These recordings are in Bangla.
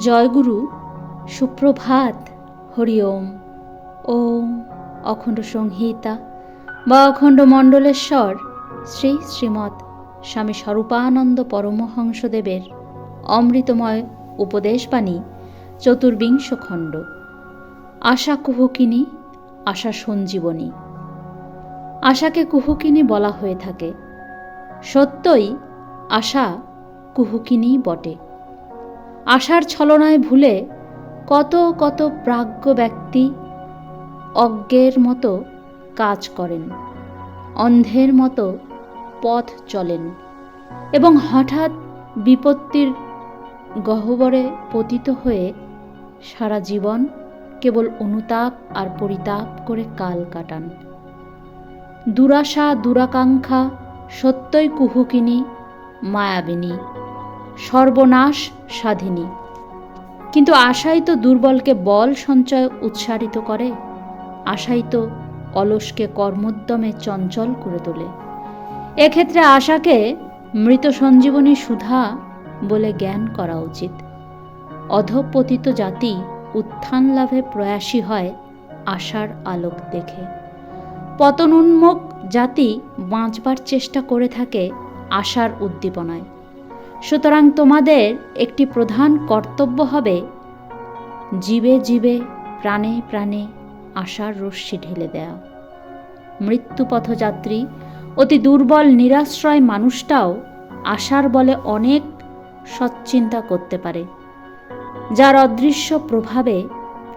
জয়গুরু, সুপ্রভাত, হরি ওম। ওম অখণ্ড সংহিতা বা অখণ্ড মণ্ডলেশ্বর শ্রী শ্রীমৎ স্বামী স্বরূপানন্দ পরমহংসদেবের অমৃতময় উপদেশবাণী, চতুর্বিংশ খণ্ড। আশা কুহুকিনী, আশা সঞ্জীবনী। আশাকে কুহুকিনী বলা হয়ে থাকে। সত্যই আশা কুহুকিনী বটে। আশার ছলনায় ভুলে কত কত প্রাজ্ঞ ব্যক্তি অজ্ঞের মতো কাজ করেন, অন্ধের মতো পথ চলেন এবং হঠাৎ বিপত্তির গহ্বরে পতিত হয়ে সারা জীবন কেবল অনুতাপ আর পরিতাপ করে কাল কাটান। দুরাশা, দুরাকাঙ্ক্ষা, সত্যই কুহুকিনী, মায়াবিনী। সর্বনাশ সাধিনী। কিন্তু আশাই তো দুর্বলকে বল সঞ্চয় উৎসারিত করে, আশাই তো অলসকে কর্মোদ্যমে চঞ্চল করে তোলে। এক্ষেত্রে আশাকে মৃত সঞ্জীবনী সুধা বলে জ্ঞান করা উচিত। অধপতিত জাতি উত্থান লাভে প্রয়াসী হয় আশার আলোক দেখে। পতনোন্মুখ জাতি বাঁচবার চেষ্টা করে থাকে আশার উদ্দীপনায়। সুতরাং তোমাদের একটি প্রধান কর্তব্য হবে জীবে জীবে, প্রাণে প্রাণে আশার রশ্মি ঢেলে দেয়া। মৃত্যুপথযাত্রী, অতি দুর্বল নিরাশ্রয় মানুষটাও আশার বলে অনেক সচ্চিন্তা করতে পারে, যার অদৃশ্য প্রভাবে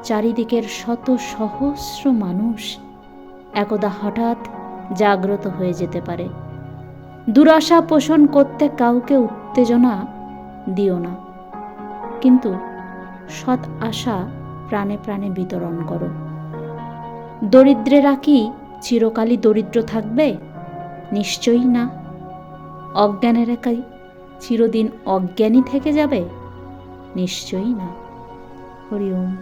চারিদিকের শত সহস্র মানুষ একদা হঠাৎ জাগ্রত হয়ে যেতে পারে। দুরাশা পোষণ করতে কাউকে উত্তেজনা দিও না। কিন্তু সৎ আশা প্রাণে প্রাণে বিতরণ করো। দরিদ্রেরা কি চিরকালই দরিদ্র থাকবে? নিশ্চয়ই না। অজ্ঞানেরা কি চিরদিন অজ্ঞানী থেকে যাবে? নিশ্চয়ই না। হরি ওম।